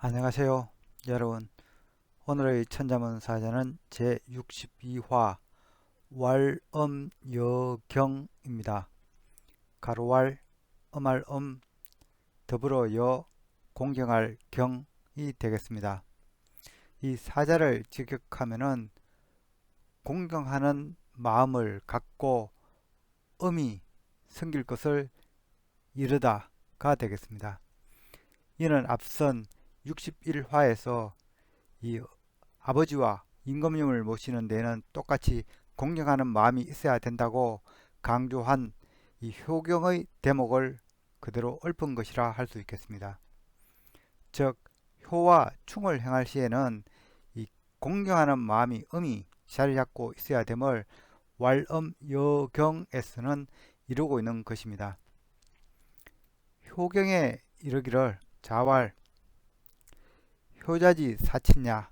안녕하세요 여러분. 오늘의 천자문 사전은 제62화 왈엄여경입니다. 가로왈 음할음 더불어 여 공경할 경이 되겠습니다. 이 사자를 직역하면은 공경하는 마음을 갖고 음이 생길 것을 이르다가 되겠습니다. 이는 앞선 61화에서 이 아버지와 임금님을 모시는 데는 똑같이 공경하는 마음이 있어야 된다고 강조한 이 효경의 대목을 그대로 읊은 것이라 할 수 있겠습니다. 즉 효와 충을 행할 시에는 이 공경하는 마음이 음이 자리 잡고 있어야 됨을 왈엄여경에서는 이루고 있는 것입니다. 효경에 이르기를 자왈 효자지 사치냐?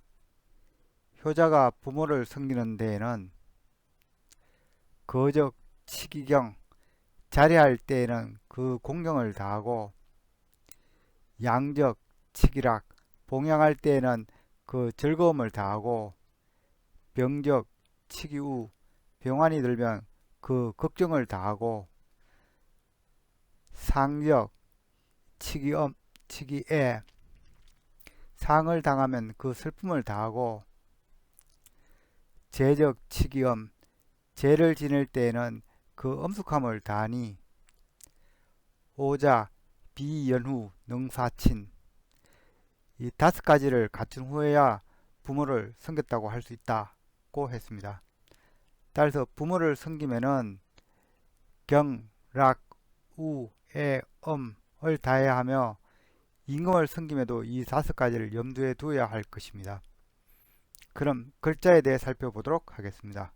효자가 부모를 섬기는 데에는 거적 치기경 자리할 때에는 그 공경을 다하고 양적 치기락 봉양할 때에는 그 즐거움을 다하고 병적 치기우 병환이 들면 그 걱정을 다하고 상적 치기엄 치기애 상을 당하면 그 슬픔을 다하고 재적 치기엄 죄를 지낼 때에는 그 엄숙함을 다하니 오자 비연후 능사친 이 다섯 가지를 갖춘 후에야 부모를 섬겼다고 할 수 있다고 했습니다. 따라서 부모를 섬기면은 경, 락, 우, 에, 엄을 다해야 하며 임금을 섬김에도 이 다섯 가지를 염두에 두어야 할 것입니다. 그럼 글자에 대해 살펴보도록 하겠습니다.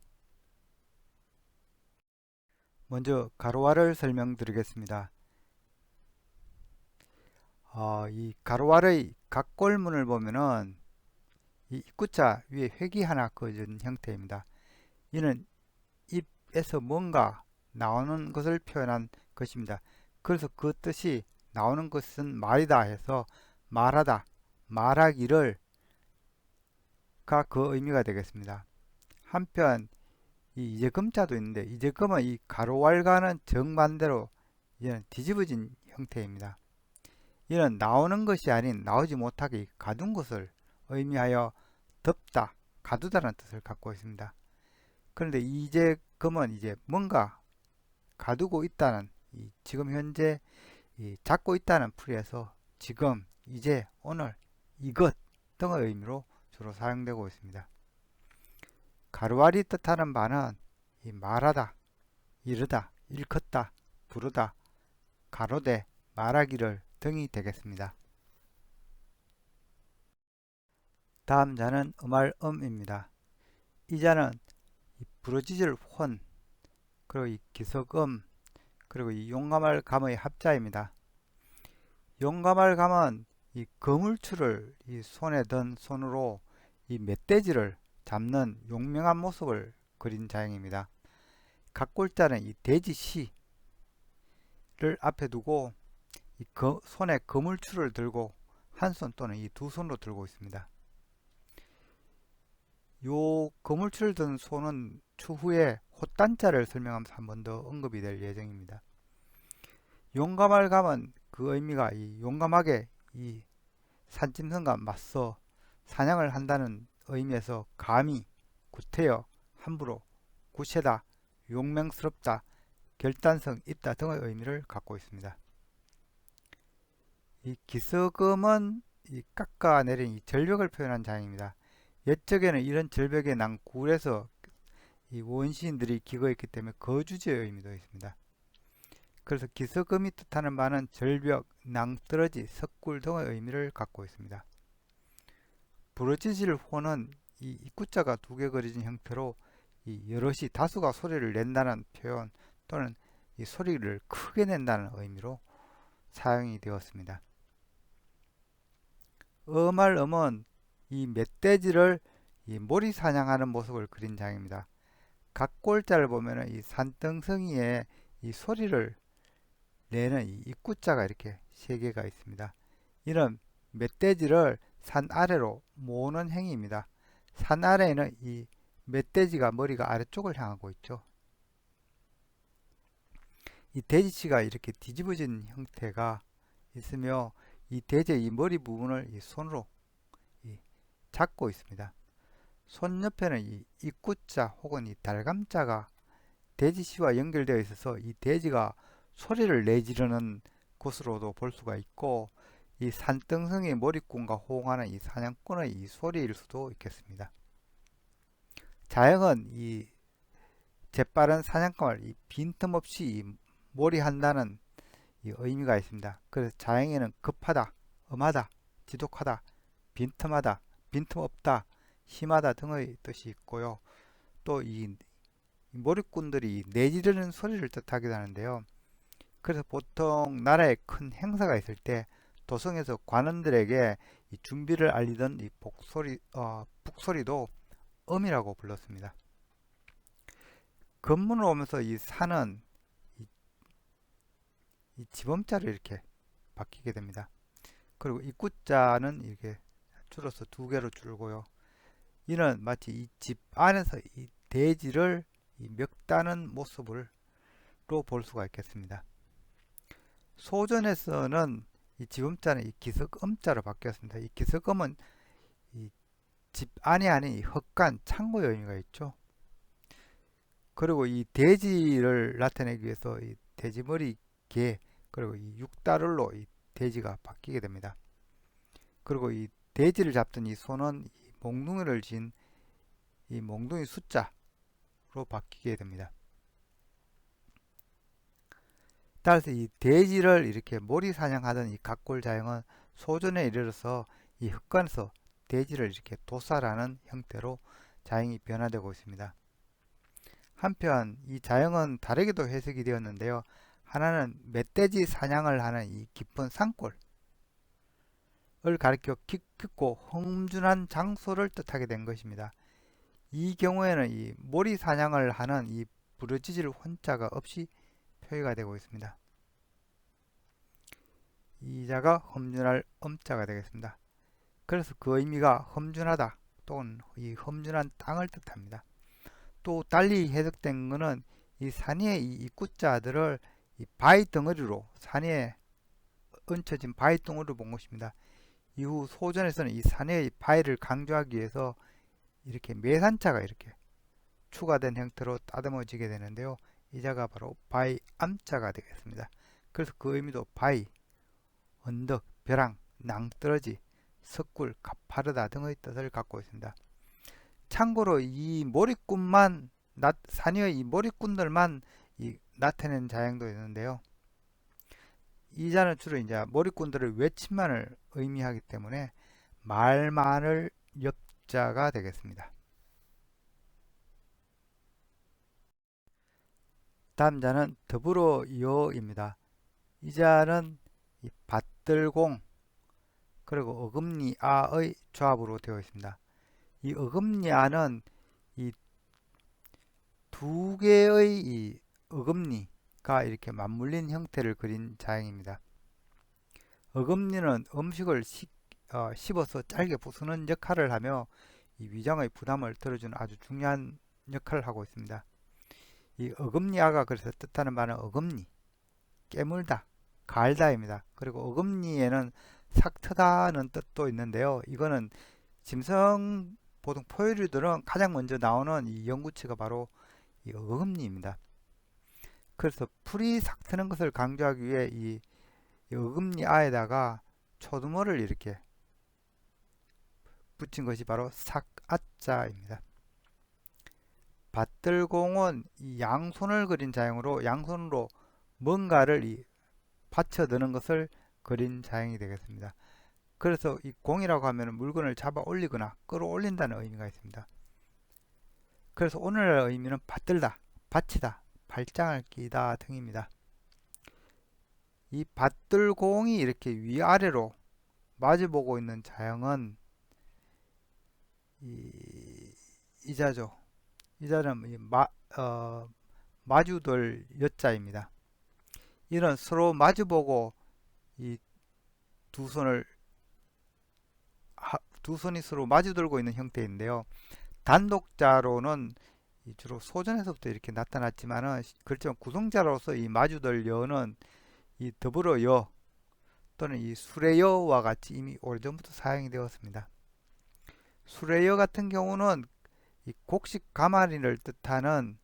먼저 가로화를 설명드리겠습니다. 어, 이 가로화의 각골문을 보면은 이 입구자 위에 획이 하나 그어진 형태입니다. 이는 입에서 뭔가 나오는 것을 표현한 것입니다. 그래서 그 뜻이 나오는 것은 말이다 해서 말하다, 말하기를 가 그 의미가 되겠습니다. 한편 이 이제금자도 있는데 이제금은 이 가로왈과는 정반대로 이는 뒤집어진 형태입니다. 이는 나오는 것이 아닌 나오지 못하게 가둔 것을 의미하여 덮다, 가두다는 뜻을 갖고 있습니다. 그런데 이제금은 이제 뭔가 가두고 있다는 지금 현재 잡고 있다는 풀이에서 지금, 이제, 오늘, 이것 등의 의미로 주로 사용되고 있습니다. 가루알이 뜻하는 바는 말하다, 이르다, 일컫다, 부르다, 가로대, 말하기를 등이 되겠습니다. 다음 자는 음할음입니다. 이 자는 부러지질 혼, 그리고 이 기석음, 그리고 이 용감할 감의 합자입니다. 용감할 감은 이 거물추를 이 손에 든 손으로 이 멧돼지를 잡는 용맹한 모습을 그린 자형입니다. 각골자는 이 돼지시를 앞에 두고 이 거, 손에 거물추를 들고 한 손 또는 이 두 손으로 들고 있습니다. 요 거물추를 든 손은 추후에 호단자를 설명하면서 한 번 더 언급이 될 예정입니다. 용감할 감은 그 의미가 이 용감하게 이 산짐승과 맞서 사냥을 한다는 의미에서 감히 구태여 함부로 구체다 용맹스럽다 결단성 있다 등의 의미를 갖고 있습니다. 이 기서금은 이 깎아내린 이 절벽을 표현한 장입니다. 옛적에는 이런 절벽에 난 굴에서 이 원시인들이 기거했기 때문에 거주지의 의미도 있습니다. 그래서 기서금이 뜻하는 바는 절벽, 낭떠러지, 석굴 등의 의미를 갖고 있습니다. 부러지실 호는 이 입구자가 두 개 그려진 형태로 이 여럿이 다수가 소리를 낸다는 표현 또는 이 소리를 크게 낸다는 의미로 사용이 되었습니다. 음할 음은 이 멧돼지를 이 모리 사냥하는 모습을 그린 장입니다. 각 골자를 보면은 이 산등성이의 이 소리를 내는 이 입구자가 이렇게 세 개가 있습니다. 이는 멧돼지를 산 아래로 모으는 행위입니다. 산 아래에는 이 멧돼지가 머리가 아래쪽을 향하고 있죠. 이 돼지치가 이렇게 뒤집어진 형태가 있으며 이 돼지의 이 머리 부분을 이 손으로 이 잡고 있습니다. 손 옆에는 이 입구자 혹은 이 달감자가 돼지치와 연결되어 있어서 이 돼지가 소리를 내지르는 곳으로도 볼 수가 있고 이 산등성의 머리꾼과 호응하는 이 사냥꾼의 이 소리일 수도 있겠습니다. 자영은 이 재빠른 사냥감을 이 빈틈없이 이 몰이한다는 이 의미가 있습니다. 그래서 자영에는 급하다, 엄하다, 지독하다, 빈틈하다, 빈틈없다, 심하다 등의 뜻이 있고요. 또 이 몰입꾼들이 내지르는 소리를 뜻하기도 하는데요. 그래서 보통 나라에 큰 행사가 있을 때 도성에서 관원들에게 이 준비를 알리던 이 복소리, 어, 북소리도 음이라고 불렀습니다. 건문을 오면서 이 산은 이, 이 지범자로 이렇게 바뀌게 됩니다. 그리고 입구자는 이렇게 줄어서 두 개로 줄고요. 이는 마치 이 집 안에서 이 대지를 이 멱다는 모습을 볼 수가 있겠습니다. 소전에서는 이 지음자는 이 기석음자로 바뀌었습니다. 이 기석음은 이 집 안이 아닌 이 헛간 창고의 의미가 있죠. 그리고 이 돼지를 나타내기 위해서 이 돼지머리 개 그리고 이 육다를로 이 돼지가 바뀌게 됩니다. 그리고 이 돼지를 잡던 이 손은 이 몽둥이를 진 이 몽둥이 숫자로 바뀌게 됩니다. 따라서 이 돼지를 이렇게 몰이 사냥하던 이 각골 자영은 소전에 이르러서 이 흑관에서 돼지를 이렇게 도살하는 형태로 자영이 변화되고 있습니다. 한편 이 자영은 다르게도 해석이 되었는데요. 하나는 멧돼지 사냥을 하는 이 깊은 산골 을 가리켜 깊고 험준한 장소를 뜻하게 된 것입니다. 이 경우에는 이 모리 사냥을 하는 이 부르짖을 혼자가 없이 표기가 되고 있습니다. 이 자가 험준할 엄자가 되겠습니다. 그래서 그 의미가 험준하다 또는 이 험준한 땅을 뜻합니다. 또 달리 해석된 것은 이 산위의 이 입구자들을 이 바위 덩어리로 산위에 얹혀진 바위 덩어리로 본 것입니다. 이후 소전에서는 이 산위의 바위를 강조하기 위해서 이렇게 매산자가 이렇게 추가된 형태로 따듬어지게 되는데요. 이 자가 바로 바위 암자가 되겠습니다. 그래서 그 의미도 바위, 언덕, 벼랑, 낭떠러지, 석굴, 가파르다 등의 뜻을 갖고 있습니다. 참고로 이 몰입꾼만 산위의 이 몰입꾼들만 이 나타내는 자양도 있는데요. 이 자는 주로 이제 몰입꾼들을 외침만을 의미하기 때문에 말만을 엽자가 되겠습니다. 다음 자는 더불어 여입니다. 이 자는 이 밭들공 그리고 어금니아의 조합으로 되어 있습니다. 이 어금니아는 이 두 개의 이 어금니 가 이렇게 맞물린 형태를 그린 자형입니다. 어금니는 음식을 식, 어, 씹어서 짧게 부수는 역할을 하며 이 위장의 부담을 들어주는 아주 중요한 역할을 하고 있습니다. 이 어금니아가 그래서 뜻하는 말은 어금니, 깨물다, 갈다입니다. 그리고 어금니에는 삭 트다는 뜻도 있는데요. 이거는 짐승 보통 포유류들은 가장 먼저 나오는 이 연구체가 바로 이 어금니입니다. 그래서 풀이 삭 트는 것을 강조하기 위해 이, 이 어금니 아에다가 초두모를 이렇게 붙인 것이 바로 삭아자입니다. 밭들공은 이 양손을 그린 자형으로 양손으로 뭔가를 이 받쳐 드는 것을 그린 자형이 되겠습니다. 그래서 이 공이라고 하면 물건을 잡아 올리거나 끌어올린다는 의미가 있습니다. 그래서 오늘날 의미는 받들다, 받치다, 발장을 끼다 등입니다. 이 받들공이 이렇게 위아래로 마주보고 있는 자형은 이, 이자죠. 이자는 마, 어, 마주들 여자입니다. 이런 서로 마주보고 이 두 손을 두 손이 서로 마주 들고 있는 형태인데요. 단독자로는 이 주로 소전에서부터 이렇게 나타났지만은 그렇지만 구성자로서 이 마주들 여는 이 더불어 여 또는 이 수레여와 같이 이미 오래전부터 사용이 되었습니다. 수레여 같은 경우는 이 곡식 가마리를 뜻하는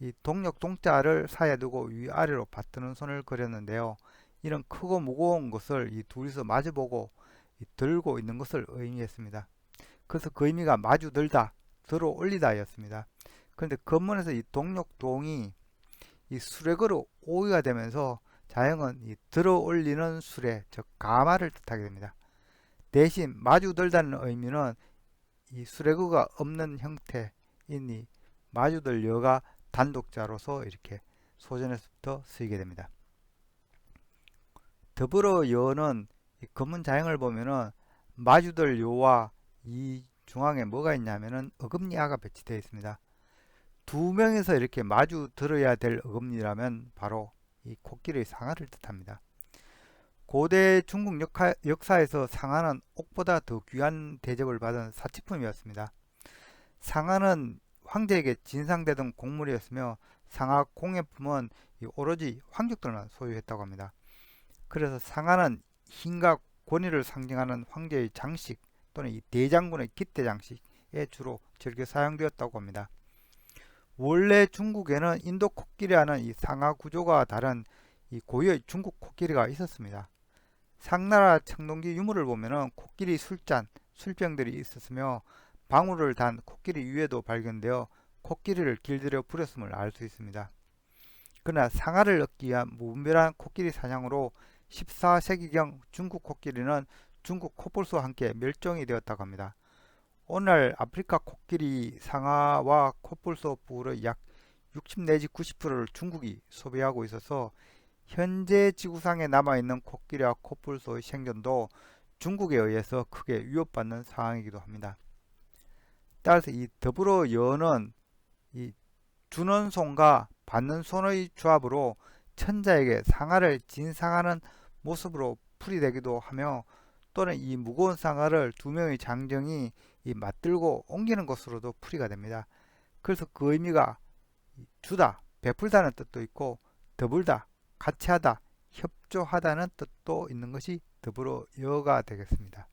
이 동력 동자를 사이에 두고 위아래로 받드는 손을 그렸는데요. 이런 크고 무거운 것을 이 둘이서 마주보고 이 들고 있는 것을 의미했습니다. 그래서 그 의미가 마주 들다, 들어 올리다였습니다. 그런데 근문에서 이 동력동이 이 수레거로 오이가 되면서 자형은 이 들어 올리는 수레, 즉 가마를 뜻하게 됩니다. 대신 마주 들다는 의미는 이 수레구가 없는 형태인 이 마주들 여가 단독자로서 이렇게 소전에서부터 쓰이게 됩니다. 더불어 여는 이 검은 자형을 보면은 마주들 요와 이 중앙에 뭐가 있냐면은 어금니아가 배치되어 있습니다. 두 명에서 이렇게 마주 들어야 될 어금니라면 바로 이 코끼리의 상아를 뜻합니다. 고대 중국 역하, 역사에서 상아는 옥보다 더 귀한 대접을 받은 사치품이었습니다. 상아는 황제에게 진상되던 곡물이었으며 상아 공예품은 오로지 황족들만 소유했다고 합니다. 그래서 상아는 힘과 권위를 상징하는 황제의 장식 또는 이 대장군의 기대 장식에 주로 즐겨 사용되었다고 합니다. 원래 중국에는 인도 코끼리와는 이 상하 구조가 다른 이 고유의 중국 코끼리가 있었습니다. 상나라 청동기 유물을 보면은 코끼리 술잔, 술병들이 있었으며 방울을 단 코끼리 위에도 발견되어 코끼리를 길들여 부렸음을 알 수 있습니다. 그러나 상아를 얻기 위한 무분별한 코끼리 사냥으로 14세기경 중국 코끼리는 중국 코뿔소와 함께 멸종이 되었다고 합니다. 오늘 아프리카 코끼리 상아와 코뿔소 부의 약60 내지 90%를 중국이 소비하고 있어서 현재 지구상에 남아있는 코끼리와 코뿔소의 생존도 중국에 의해서 크게 위협받는 상황이기도 합니다. 따라서 이 더불어 여는 이 주는 손과 받는 손의 조합으로 천자에게 상아를 진상하는 모습으로 풀이되기도 하며 또는 이 무거운 상아를 두 명의 장정이 이 맞들고 옮기는 것으로도 풀이가 됩니다. 그래서 그 의미가 주다, 베풀다는 뜻도 있고 더불다, 같이 하다, 협조하다는 뜻도 있는 것이 더불어 여가 되겠습니다.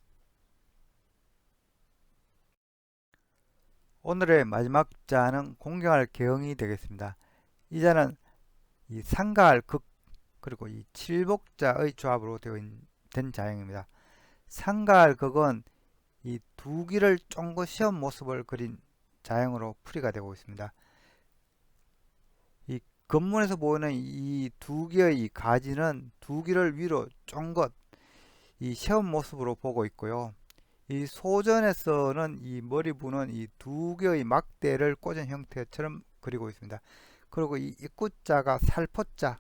오늘의 마지막 자는 공경할 개형이 되겠습니다. 이 자는 이 상가할 극 그리고 이 칠복자의 조합으로 되어 된 자형입니다. 상가할 극은 이두 길을 쫑고 시험 모습을 그린 자형으로 풀이가 되고 있습니다. 이 근문에서 보이는 이 두 개의 이 가지는 두 길을 위로 쫑긋 이 시험 모습으로 보고 있고요. 이 소전에서는 이 머리부는 이 두 개의 막대를 꽂은 형태처럼 그리고 있습니다. 그리고 이 입구자가 살포자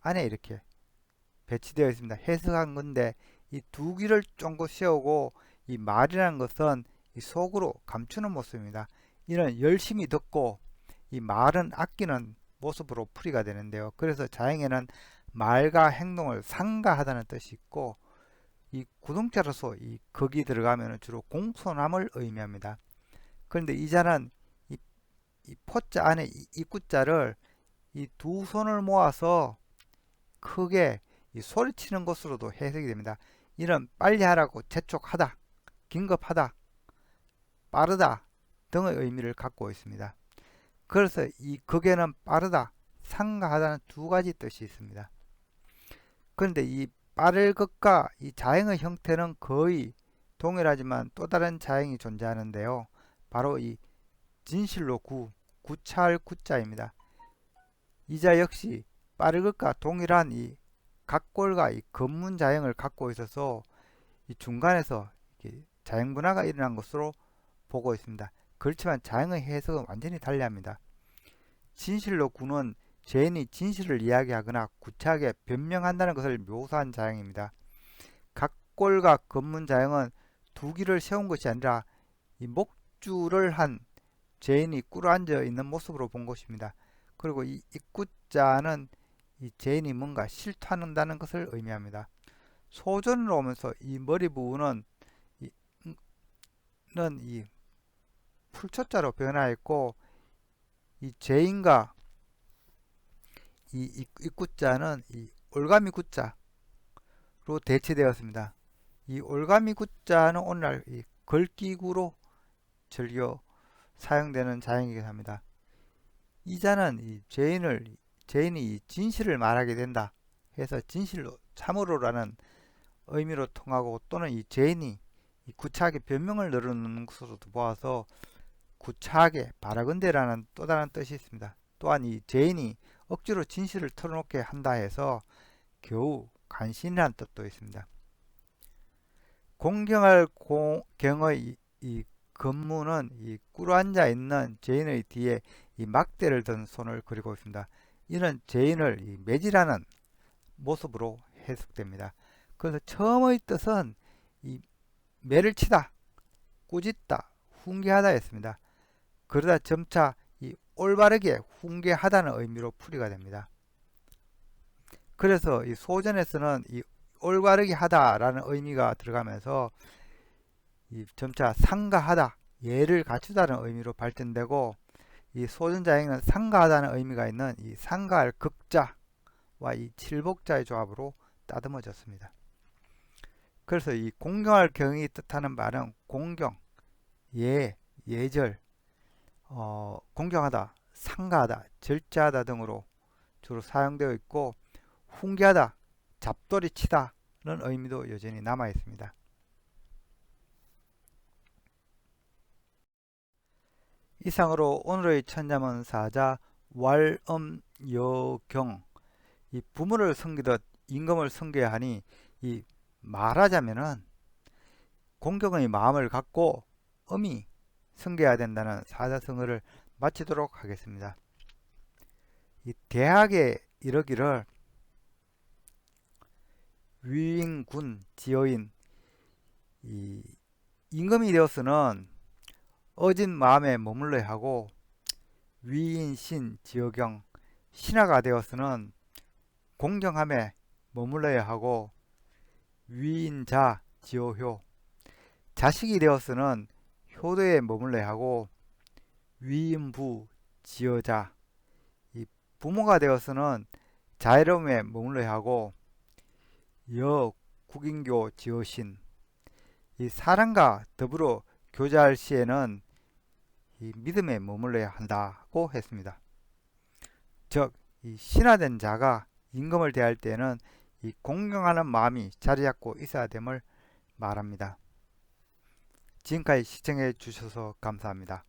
안에 이렇게 배치되어 있습니다. 해석한 건데 이 두 귀를 쫑긋 세우고 이 말이라는 것은 이 속으로 감추는 모습입니다. 이는 열심히 듣고 이 말은 아끼는 모습으로 풀이가 되는데요. 그래서 자행에는 말과 행동을 상가하다는 뜻이 있고 이 구동자로서 이 극이 들어가면 주로 공손함을 의미합니다. 그런데 이 자는 이, 이 포자 안에 이 입구자를 이 두 손을 모아서 크게 소리치는 것으로도 해석이 됩니다. 이는 빨리 하라고 재촉하다, 긴급하다, 빠르다 등의 의미를 갖고 있습니다. 그래서 이 극에는 빠르다, 상가하다는 두 가지 뜻이 있습니다. 그런데 이 빠를 것과 이 자행의 형태는 거의 동일하지만 또 다른 자행이 존재하는데요. 바로 이 진실로 구, 구찰 구자입니다. 이자 역시 빠를 것과 동일한 이 각골과 이 건문 자형을 갖고 있어서 이 중간에서 자형 분화가 일어난 것으로 보고 있습니다. 그렇지만 자형의 해석은 완전히 달리합니다. 진실로 구는 죄인이 진실을 이야기하거나 구차하게 변명한다는 것을 묘사한 자형입니다. 각골과 건문 자형은 두 길을 세운 것이 아니라 이 목줄을 한 죄인이 꿇어 앉아 있는 모습으로 본 것입니다. 그리고 이 입구자는 이 죄인이 뭔가 실토한다는 것을 의미합니다. 소전으로 오면서 이 머리 부분은 이이 풀초자로 변화했고 이 제인과 이 입구자는 이 올가미 구자로 대체되었습니다. 이 올가미 구자는 오늘날 이 걸기구로 즐겨 사용되는 자형이긴 합니다. 이 자는 이 죄인을 죄인이 이 진실을 말하게 된다 해서 진실로 참으로라는 의미로 통하고 또는 이 죄인이 이 구차하게 변명을 늘어놓는 것으로도 보아서 구차하게 바라건대라는 또 다른 뜻이 있습니다. 또한 이 죄인이 억지로 진실을 털어놓게 한다 해서 겨우 간신이라는 뜻도 있습니다. 공경할 공, 경의 이, 이 근무는 이 꿇어 앉아 있는 죄인의 뒤에 이 막대를 든 손을 그리고 있습니다. 이는 죄인을 이 매질하는 모습으로 해석됩니다. 그래서 처음의 뜻은 이 매를 치다, 꾸짖다, 훈계하다 했습니다. 그러다 점차 이 올바르게 훈계하다는 의미로 풀이가 됩니다. 그래서 이 소전에서는 이 올바르게 하다라는 의미가 들어가면서 이 점차 상가하다, 예를 갖추다는 의미로 발전되고 이 소전자행은 상가하다는 의미가 있는 이 상가할 극자와 이 칠복자의 조합으로 따듬어졌습니다. 그래서 이 공경할 경이 뜻하는 말은 공경, 예, 예절, 어, 공경하다, 상가하다, 절제하다 등으로 주로 사용되어 있고 훈계하다, 잡돌이 치다는 의미도 여전히 남아 있습니다. 이상으로 오늘의 천자문 사자 왈엄여경 이 부모를 섬기듯 임금을 섬겨야 하니 이 말하자면은 공경의 마음을 갖고 엄히 섬겨야 된다는 사자성어를 마치도록 하겠습니다. 이 대학에 이르기를 위인군 지어인 이 임금이 되었으는 어진 마음에 머물러야 하고 위인신 지어경 신하가 되었으는 공경함에 머물러야 하고 위인자 지어효 자식이 되었으는 효도에 머물러야 하고 위인부 지어자 이 부모가 되었으는 자애로움에 머물러야 하고 여 국인교 지어신 이 사랑과 더불어 교제할 시에는 이 믿음에 머물러야 한다고 했습니다. 즉, 이 신화된 자가 임금을 대할 때는 이 공경하는 마음이 자리 잡고 있어야 됨을 말합니다. 지금까지 시청해 주셔서 감사합니다.